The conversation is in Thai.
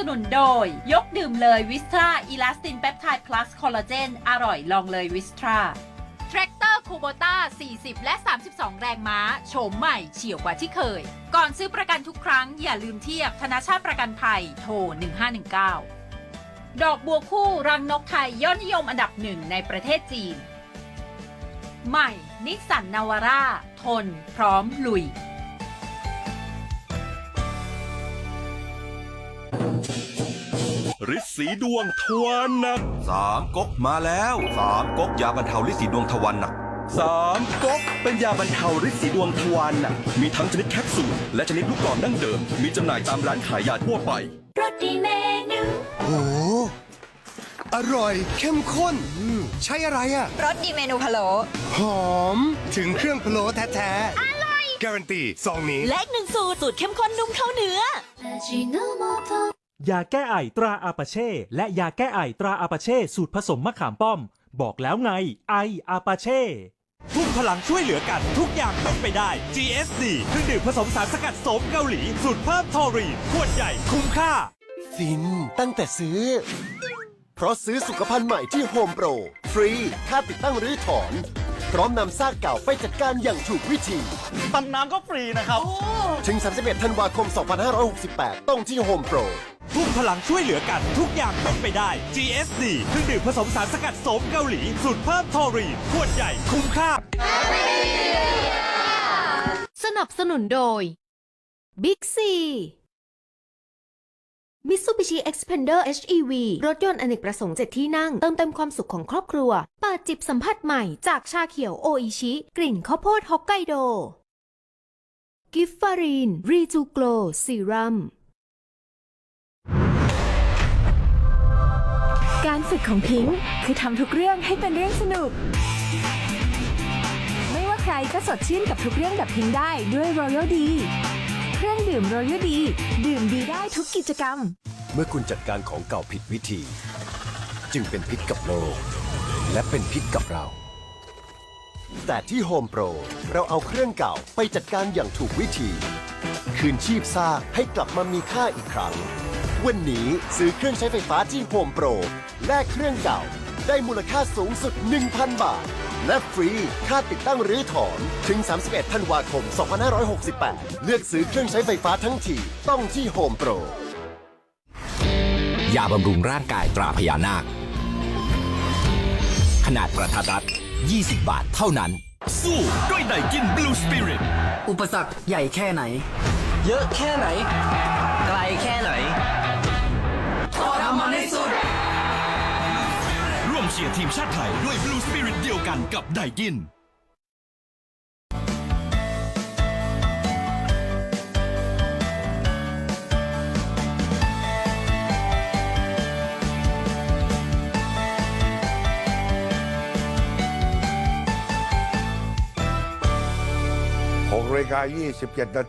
สนุนโดย ยกดื่มเลยวิสตราอีลาสตินเปปไทด์พลัสคอลลาเจนอร่อยลองเลยวิสตราแทรกเตอร์คูโบต้า 40 และ 32 แรงม้า โฉมใหม่เฉียวกว่าที่เคย ก่อนซื้อประกันทุกครั้งอย่าลืมเทียบธนาชาติประกันภัยโทร 1519 ดอกบัวคู่รังนกไทยยอดนิยมอันดับหนึ่งในประเทศจีน ใหม่ นิสสันนาวาร่า ทน พร้อมลุย ฤทธิ์สีดวงทวารหนักสามก๊กมาแล้วสามก๊กยาบรรเทาฤทธิ์สีดวงทวันหนักสามก๊กเป็นยาบรรเทาฤทธิ์สีดวงทวารหนักมีทั้งชนิดแคปซูลและชนิดลูกกรอนดั้งเดิม มีจำหน่ายตามร้านขายยาทั่วไปรสดีเมนูโอ้โหอร่อยเข้มข้นอืมใช่อะไรอะรสดีเมนูพะโล้หอมถึงเครื่องพะโล้แท้ๆอร่อยการันตีซองนี้ และอีกหนึ่งสูตรสูตรเข้มข้นนุ่มเข้าเนื้อ ยาแก้ไอตราอาปาเช่ และยาแก้ไอตราอาปาเช่สูตรผสมมะขามป้อม บอกแล้วไง ไออาปาเช่ทุ่มพลังช่วยเหลือกันทุกอย่างเป็นไปได้ GSD เครื่องดื่มผสมสารสกัดโสมเกาหลี สูตรเพิ่มทอรีนขวดใหญ่คุ้มค่า ฟินตั้งแต่ซื้อ เพราะซื้อสุขภัณฑ์ใหม่ที่โฮมโปร ฟรี ค่าติดตั้งหรือถอน พร้อมนำซากเก่าไปจัดการอย่างถูกวิธี ตังน้ำก็ฟรีนะครับ ถึง 31 ธันวาคม 2568 ต้องที่โฮมโปร ทุ่มพลังช่วยเหลือกัน ทุกอย่างเป็นไปได้ GSD เครื่องดื่มผสมสารสกัดโสมเกาหลี สูตรเพิ่มทอรีนขวดใหญ่คุ้มค่า สนับสนุนโดย Big C Mitsubishi Xpander HEV รถยนต์อเนกประสงค์ 7 ที่นั่ง เติมเต็มความสุขของครอบครัวเปิดจิบสัมผัสใหม่จากชาเขียวโออิชิ กลิ่นข้าวโพดฮอกไกโด กิฟฟารีนรีจูโกลซีรัม การฝึกของพิงค์คือทำทุกเรื่องให้เป็นเรื่องสนุก ไม่ว่าใครก็สดชื่นกับทุกเรื่องแบบพิงค์ได้ด้วย Royal D เครื่องดื่ม Royal D ดื่มดีได้ทุกกิจกรรม เมื่อคุณจัดการของเก่าผิดวิธี จึงเป็นพิษกับโลก และเป็นพิษกับเรา แต่ที่โฮมโปรเราเอาเครื่องเก่าไปจัดการอย่างถูกวิธี คืนชีพซากให้กลับมามีค่าอีกครั้ง วันนี้ซื้อเครื่องใช้ไฟฟ้าที่โฮมโปรแลกเครื่องเก่า ได้มูลค่าสูงสุด 1,000 บาท และฟรีค่าติดตั้งหรือถอน ถึง 31 ธันวาคม 2568 เลือกซื้อเครื่องใช้ไฟฟ้าทั้งทีต้องที่โฮมโปรยาบำรุงร่างกายตราพญานาค ขนาดประทัดรัด 20 บาทเท่านั้น สู้ด้วยไดกินบลูสปิริตอุปสรรคใหญ่แค่ไหน เยอะแค่ไหน ไกลแค่ไหน ชาติไทยด้วยบลูสปิริตเดียวกันกับไดกิน 6นาฬิกา27 นาที